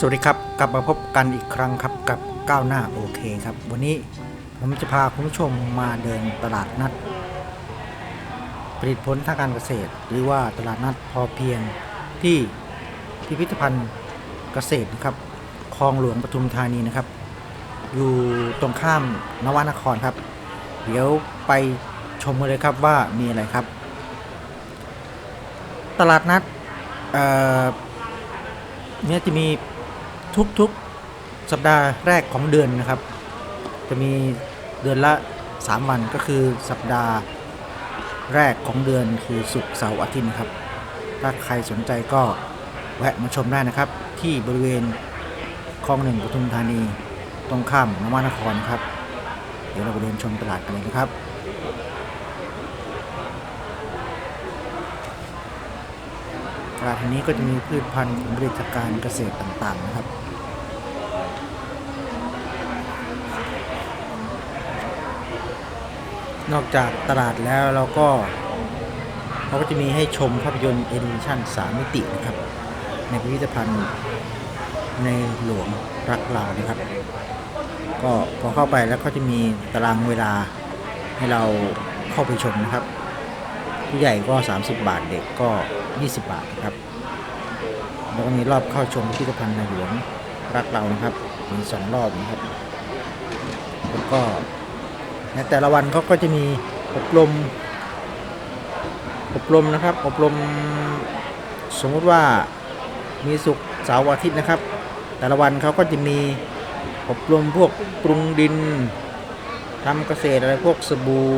สวัสดีครับ กลับมาพบกันอีกครั้งครับกับก้าวหน้าโอเคครับ วันนี้ผมจะพาคุณผู้ชมมาเดินตลาดนัด ผลิตผลทางการเกษตร หรือว่าตลาดนัดพอเพียงที่พิพิธภัณฑ์เกษตรนะครับคลองหลวงปทุมธานีนะครับ อยู่ตรงข้ามนวนครครับ เดี๋ยวไปชมกันเลยครับว่ามีอะไรครับ ตลาดนัดเอ่อเนี่ยจะมี ทุกๆสัปดาห์แรกของเดือนนะครับ จะมีเดือนละ 3 วันก็คือสัปดาห์แรกของเดือนคือศุกร์เสาร์อาทิตย์นะครับ ถ้าใครสนใจก็แวะมาชมได้นะครับ ที่บริเวณคลองหนึ่งปทุมธานี ตรงข้ามนวนครครับ เดี๋ยวเราไปเดินชมตลาดกันเลยนะครับตลาดแห่งนี้ก็จะมีพืชพันธุ์ผลผลิตจากการเกษตรต่างๆนะครับ นอกจากตลาดแล้วเราก็เขาก็จะมีให้ชมภาพยนตร์แอนิเมชั่น3มิตินะครับ ในพิพิธภัณฑ์ในหลวงรักเรานะครับ ก็พอเข้าไปแล้วก็จะมีตารางเวลาให้เราเข้าไปชมนะครับ ผู้ใหญ่ก็ 30 บาทเด็กก็ 20 บาทนะครับ แล้วก็มีรอบเข้าชมพิพิธภัณฑ์ในหลวงรักเรานะครับมีสองรอบนะครับ แล้วก็ แต่ละวันเขาก็จะมีอบรม อบรมนะครับ อบรมสมมุติว่ามีศุกร์เสาร์อาทิตย์นะครับ แต่ละวันเขาก็จะมีอบรมพวกปรุงดินทำเกษตรอะไรพวกสบู่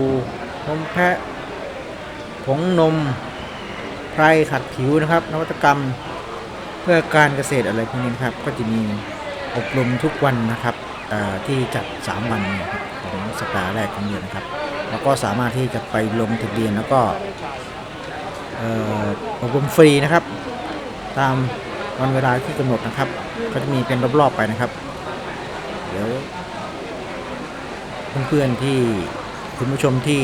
นมแพะผงนมไพรขัดผิวนะครับ นวัตกรรมเพื่อการเกษตรอะไรพวกนี้นครับ ก็จะมีอบรมทุกวันนะครับ ที่จัด 3 วันของสัปดาห์แรกของเดือนนะครับ แล้วก็สามารถที่จะไปลงทะเบียนแล้วก็เอ่ออบรมฟรีนะครับ ตามวันเวลาที่กำหนดนะครับก็จะมีเป็นรอบๆไปนะครับ เดี๋ยวเพื่อนๆที่คุณผู้ชมที่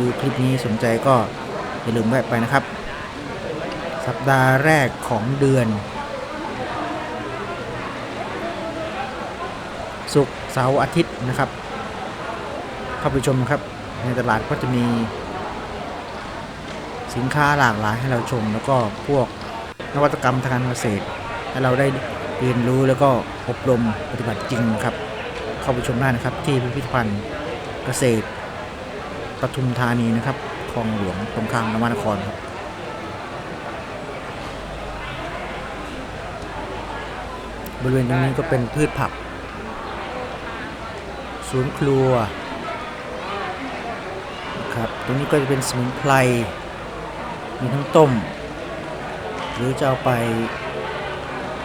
ดูคลิปนี้สนใจก็อย่าลืมแวะไปนะครับ สัปดาห์แรกของเดือน ศุกร์เสาร์อาทิตย์นะครับ เข้าไปชมครับ ในตลาดก็จะมี สินค้าหลากหลายให้เราชม แล้วก็พวกนวัตกรรมทางการเกษตร ให้เราได้เรียนรู้แล้วก็อบรมปฏิบัติจริงครับ เข้าไปชมได้นะครับ ที่พิพิธภัณฑ์เกษตรปทุมธานีนะครับคลองหลวงตรงข้ามนวมนครครับบริเวณตรงนี้ก็เป็นพืชผัก สวนครัวครับตรงนี้ก็จะเป็นสมุนไพรมีทั้งต้ม หรือจะเอาไป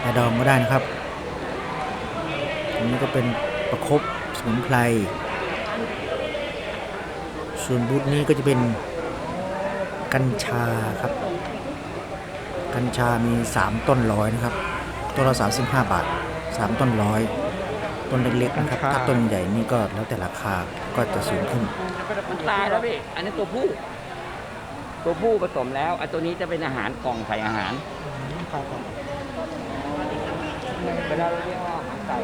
แอดองก็ได้นะครับตรงนี้ก็เป็นประครบสมุนไพร ส่วนบูธนี้ก็จะเป็นกัญชาครับ กัญชามี 3 ต้นร้อยนะครับ ต้นละ35 บาท 3 ต้นร้อย ต้นเล็กๆนะครับ ถ้าต้นใหญ่นี่ก็แล้วแต่ราคาก็จะสูงขึ้น มันตายแล้วพี่ อันนี้ตัวผู้ ตัวผู้ผสมแล้วอันตัวนี้จะเป็นอาหารกล่องใส่อาหารเวลาเราเรียกว่าอาหารไก่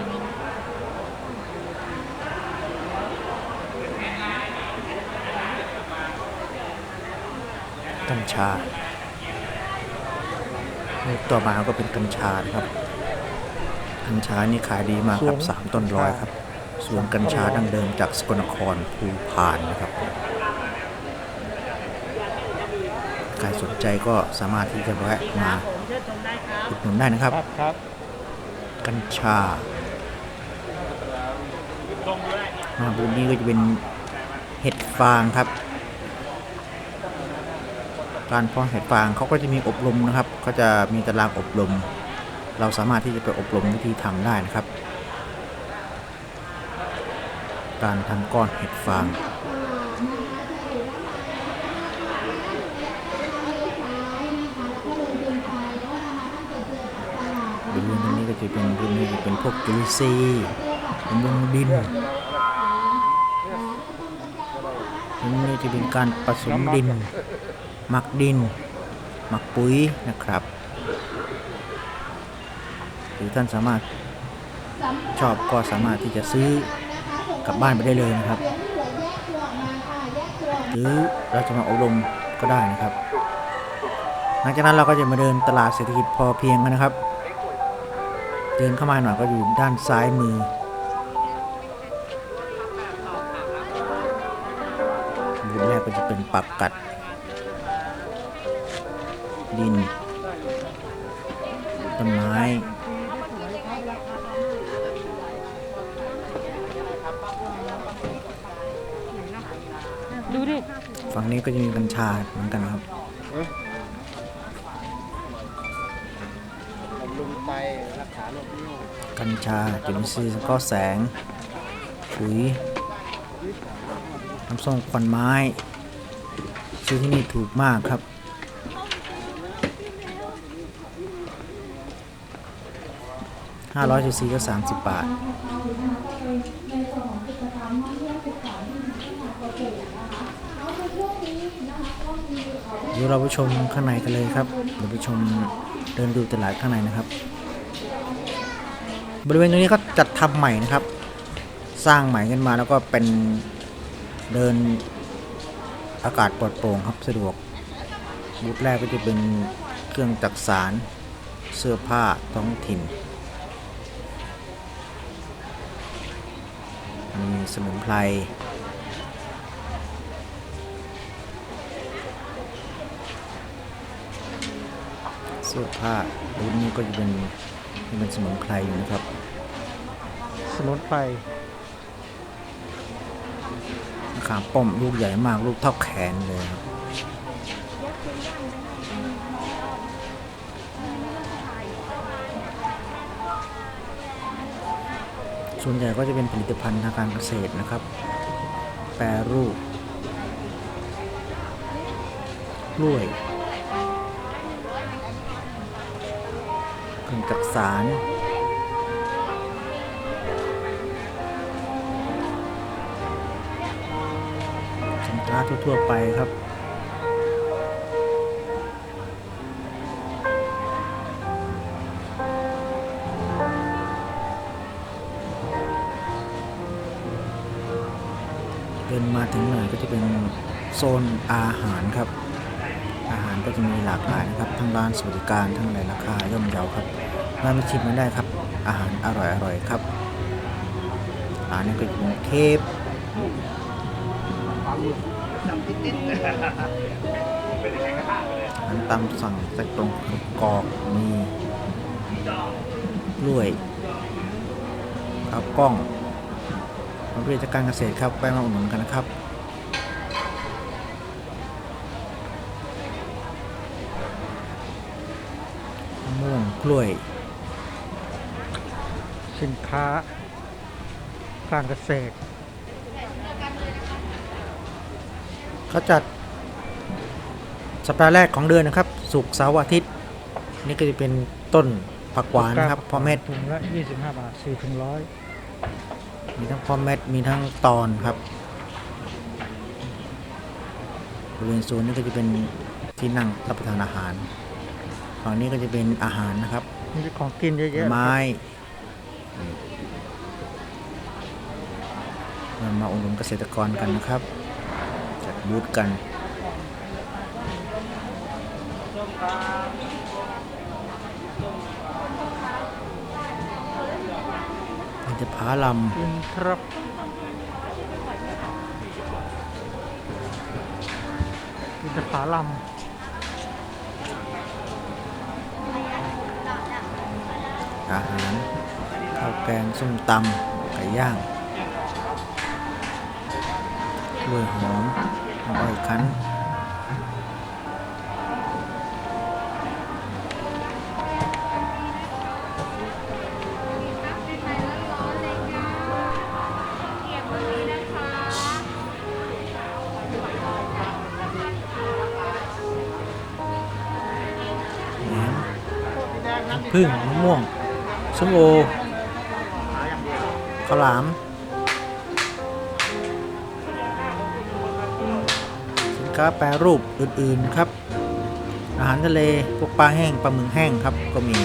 กัญชานี่ต่อมาก็เป็นกัญชานะครับ กัญชานี่ขายดีมากครับสามต้นร้อยครับสวนกัญชาดั้งเดิมจากสกลนครภูพานนะครับใครสนใจก็สามารถที่จะแวะมาอุดหนุนได้นะครับครับกัญชามาบูธนี้ก็จะเป็นเห็ดฟางครับ การเพาะเห็ดฟางเขาก็จะมีอบรมนะครับ ก็จะมีตารางอบรม เราสามารถที่จะไปอบรมวิธีทำได้นะครับ การทำก้อนเห็ดฟางบริเวณตรงนี้ก็จะเป็นบริเวณเป็นพวกจุลินทรีย์บำรุงดินตรงนี้จะเป็นการผสมดิน หมักดิน หมักปุ๋ยนะครับ หรือท่านสามารถชอบก็สามารถที่จะซื้อกลับบ้านไปได้เลยนะครับ หรือเราจะมาอบรมก็ได้นะครับ หลังจากนั้นเราก็จะมาเดินตลาดเศรษฐกิจพอเพียงกันนะครับ เดินเข้ามาหน่อยก็อยู่ด้านซ้ายมือบูธแรกก็จะเป็นปักกัด ดินต้นไม้ ฝั่งนี้ก็จะมีกัญชาเหมือนกันครับบำรุงไตรักษาโรคนิ้วกัญชาจุลินทรีย์สังเคราะห์แสงปุ๋ยน้ำส้มควันไม้ซื้อที่นี่ถูกมากครับ 500ซีซีก็ 30 บาท เดี๋ยวเราไปชมข้างในกันเลยครับเดี๋ยวไปชมเดินดูตลาดข้างในนะครับ บริเวณตรงนี้ก็จัดทำใหม่นะครับ สร้างใหม่ขึ้นมาแล้วก็เป็นเดินอากาศปลอดโปร่งครับสะดวกบูธแรกก็จะเป็นเครื่องจักสารเสื้อผ้าท้องถิ่นมีสมุนไพร สื้อผ้าบูธนี้ก็จะเป็นที่เป็นสมุนไพรอยู่นะครับ สมุนไพรมะขามป้อมลูกใหญ่มากลูกเท่าแขนเลยครับส่วนใหญ่ก็จะเป็นผลิตภัณฑ์ทางการเกษตรนะครับ แปรรูปกล้วย เอกสารสินค้าทั่ว ๆ ไปครับเดินมาถึงหน่อยก็จะเป็นโซนอาหารครับ อาหารก็จะมีหลากหลายนะครับ ทั้งร้านสวัสดิการทั้งในราคาย่อมเยาครับ มาไปชิมกันได้ครับ อาหารอร่อยๆครับร้านนี้ก็จะเป็นเคฟอันตามสั่งใส่ตรงกรอกมีกล้วยข้าวกล้องผลิตการเกษตรครับ ไปมาอุดหนุนกันนะครับม่วงกล้วย สินค้าการเกษตรเขาจัดสัปดาห์แรกของเดือนนะครับศุกร์เสาร์อาทิตย์ นี่ก็จะเป็นต้นผักหวานนะครับพอเม็ดถุงละ25 บาท4ถึงร้อยมีทั้งพอเม็ดมีทั้งตอนครับบริเวณโซนนี้ก็จะเป็นที่นั่งรับประทานอาหารฝั่งนี้ก็จะเป็นอาหารนะครับมีของกินเยอะผลแยะไม้ เรามาอุดหนุนเกษตรกรกันนะครับ จัดบูธกันมันจะผาลำกินครับกินจะผาลอาหารข้าว แกงส้มตำไก่ย่างกล้วยหอมน้ำอ้อยคั้นแหนมน้ำผึ้งมะม่วงส้มโอ ข้าวหลามสินค้าแปรรูปอื่นๆครับ อาหารทะเลพวกปลาแห้งปลาหมึกแห้งครับก็มี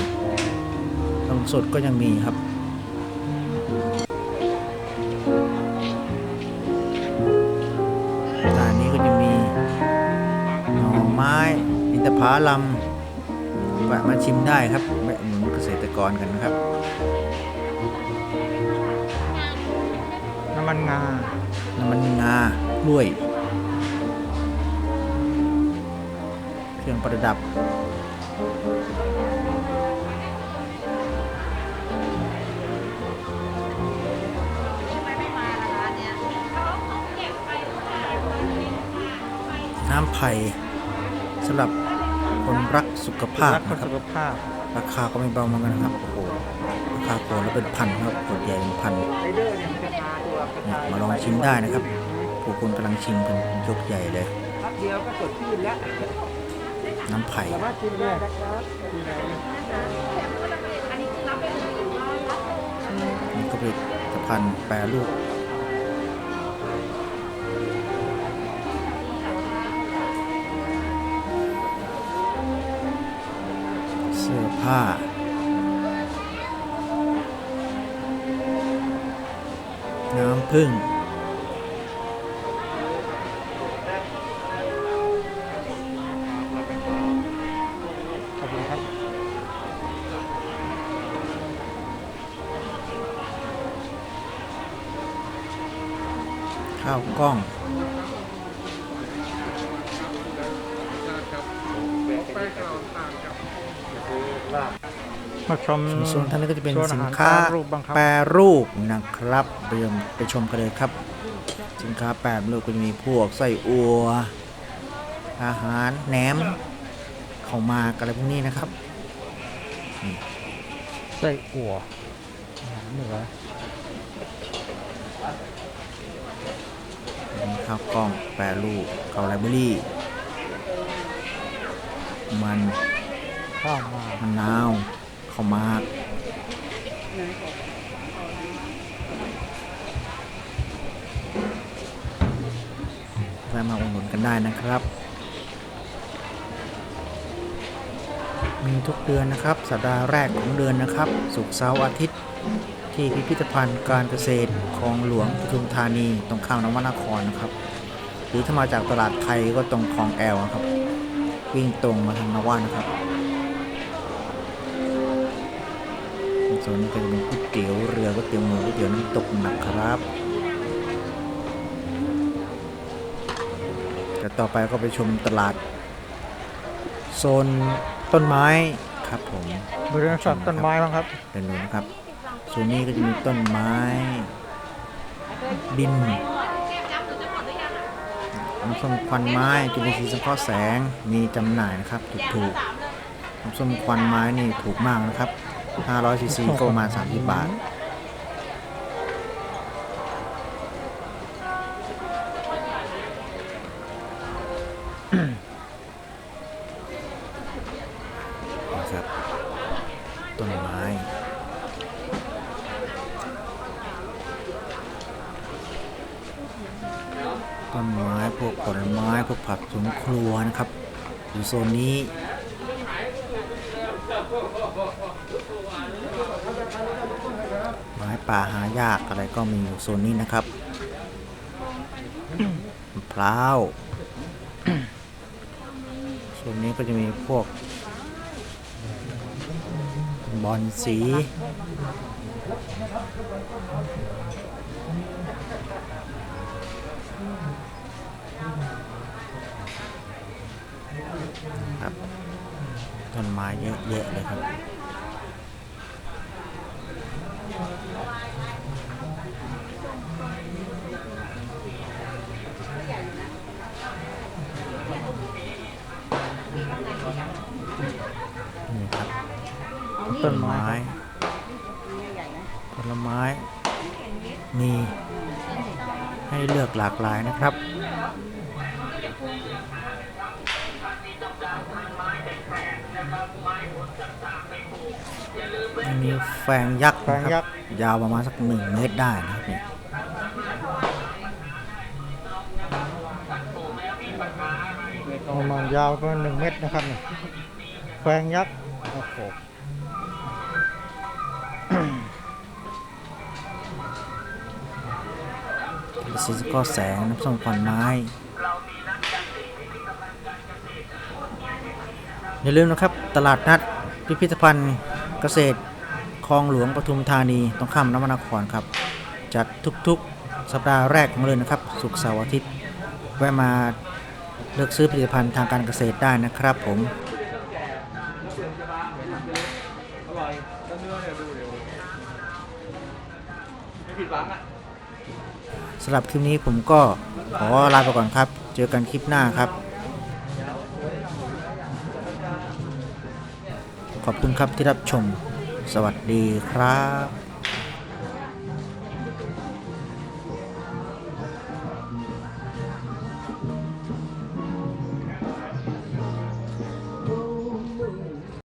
ปลาหมึกสดก็ยังมีครับร้านนี้ก็จะมีหน่อไม้ อินทผลัมแวะมาชิมได้ครับแวะอุดหนุนเกษตรกรกันนะครับ มันงา น้ำมันงากล้วย เครื่องประดับ น้ำไผ่สำหรับคนรักสุขภาพรักคนนะครับ สุขภาพราคาก็ไม่เบาเหมือนกันนะครับ โอ้โห ราคาขวดละเป็นพันครับขวดใหญ่เป็นพันเนี่ย มาลองชิมได้นะครับผู้คนกำลังชิมกันยกใหญ่เลยเดียวก็สดชื่นแล้วน้ำไผ่สามารถชิมได้นะครับนี่ก็ผลิตภัณฑ์แปรรูป น้ำผึ้งขอบคุณครับ ข้าวกล้อง มาชมส่วนท่านนี้ก็จะเป็นโซสิอานหรค้าแปรรูปบ้างครับแปรรูปนะครับไปชมไปชมกันเลยครับ สินค้าแปรรูปก็จะมีพวกไส้อัว อาหารแหนมเข้าวหมากอะไรพวกนี้นะครับไส้อั่วเหนือมีข้าวกล้องแปรรูปข้าวไรเบอรี่ มันข้าวหมากมะนาว ข้ามาก แวะมาอุดหนุนกันได้นะครับ มีทุกเดือนนะครับ สัปดาห์แรกของเดือนนะครับศุกร์เสาร์อาทิตย์ ที่พิพิธภัณฑ์การเกษตรคลองหลวงปทุมธานี ตรงข้ามนวนครนะครับ หรือถ้ามาจากตลาดไทยก็ตรงคลองแอลครับ วิ่งตรงมาทางนวานะครับ โซนนี้ก็จะเป็นก๋วยเตี๋ยวเรือก๋วยเตี๋ยวหมูก๋วยเตี๋ยวน้ำตกนะครับแต่ต่อไปก็ไปชมตลาด โซนต้นไม้ครับผมบริเวณสัตว์ต้นไม้บ้างครับเดินดูนะครับส่วนนี้ก็จะมีต้นไม้ ดินน้ำส้มควันไม้จุลินทรีย์สังเคราะห์แสงมีจำหน่ายนะครับถูกๆน้ำส้มควันไม้นี่ถูกมากนะครับ 500ซีซีก็ประมาณ30 บาท นะครับ ต้นไม้ ต้นไม้ พวกผลไม้ พวกผักสวนครัวนะครับ อยู่โซนนี้ ไม้ป่าหายากอะไรก็มีอยู่โซนนี้นะครับมะพร้าวโซนนี้ก็จะมีพวก บอลสีครับต้นไม้เยอะแยะเลยครับ ต้นไม้ผลไม้ มีให้เลือกหลากหลายนะครับมีแฟงยักษ์แฟงยักษ์นะครับยาวประมาณสักหนึ่งเมตรได้นะครับเนี่ยประมาณยาวประมาณหนึ่งเมตรนะครับเนี่ยแฟงยักษ์โอ้โห สีสกอแสงน้ำส้มควันไม้ อย่าลืมนะครับตลาดนัดพิพิธภัณฑ์เกษตรคลองหลวงปทุมธานีตรงข้ามน้ำมันครครับ จัดทุกๆสัปดาห์แรกของเดือนนะครับศุกร์เสาร์อาทิตย์แวะมาเลือกซื้อผลิตภัณฑ์ทางการเกษตรได้นะครับผม สำหรับคลิปนี้ผมก็ขอลาไปก่อนครับ เจอกันคลิปหน้าครับ ขอบคุณครับที่รับชม สวัสดีครับ